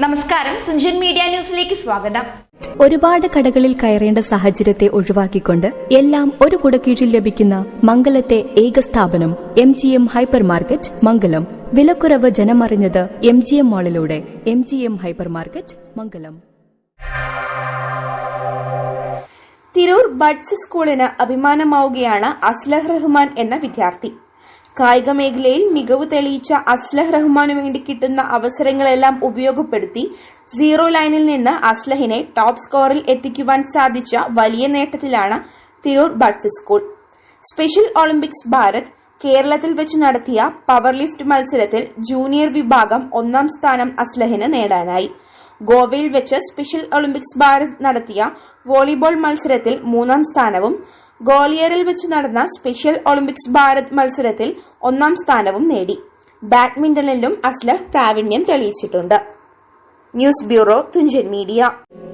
നമസ്കാരം. തുഞ്ചൻ മീഡിയ ന്യൂസിലേക്ക് സ്വാഗതം. ഒരുപാട് കടകളിൽ കയറേണ്ട സാഹചര്യത്തെ ഒഴിവാക്കിക്കൊണ്ട് എല്ലാം ഒരു കുടക്കീഴിൽ ലഭിക്കുന്ന മംഗലത്തെ ഏക സ്ഥാപനം M G M hyper market Mangalam. വിലക്കുറവ് ജനമറിഞ്ഞത് M G M മാളിലൂടെ M G M hyper market Mangalam. Tirur buds സ്കൂളിന് അഭിമാനമാവുകയാണ് അസ്ലഹ് റഹ്മാൻ എന്ന വിദ്യാർത്ഥി. കായിക മേഖലയിൽ മികവ് തെളിയിച്ച അസ്ലഹ് റഹ്മാനു വേണ്ടി കിട്ടുന്ന അവസരങ്ങളെല്ലാം ഉപയോഗപ്പെടുത്തി സീറോ ലൈനിൽ നിന്ന് അസ്ലഹിനെ ടോപ്പ് സ്കോറിൽ എത്തിക്കുവാൻ സാധിച്ച വലിയ നേട്ടത്തിലാണ് Tirur buds school. Special Olympics Bharat കേരളത്തിൽ വെച്ച് നടത്തിയ പവർ ലിഫ്റ്റ് മത്സരത്തിൽ ജൂനിയർ വിഭാഗം ഒന്നാം സ്ഥാനം അസ്ലഹിന് നേടാനായി. ഗോവയിൽ വെച്ച് സ്പെഷ്യൽ ഒളിമ്പിക്സ് ഭാരത് നടത്തിയ വോളിബോൾ മത്സരത്തിൽ മൂന്നാം സ്ഥാനവും ഗോളിയറിൽ വെച്ച് നടന്ന സ്പെഷ്യൽ ഒളിമ്പിക്സ് ഭാരത് മത്സരത്തിൽ ഒന്നാം സ്ഥാനവും നേടി. ബാഡ്മിന്റണിലും അസ്ലഹ് പ്രാവീണ്യം തെളിയിച്ചിട്ടുണ്ട്. News bureau Thunchan media.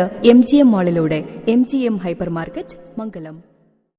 M G M മാളിലൂടെ M G M hyper market Mangalam.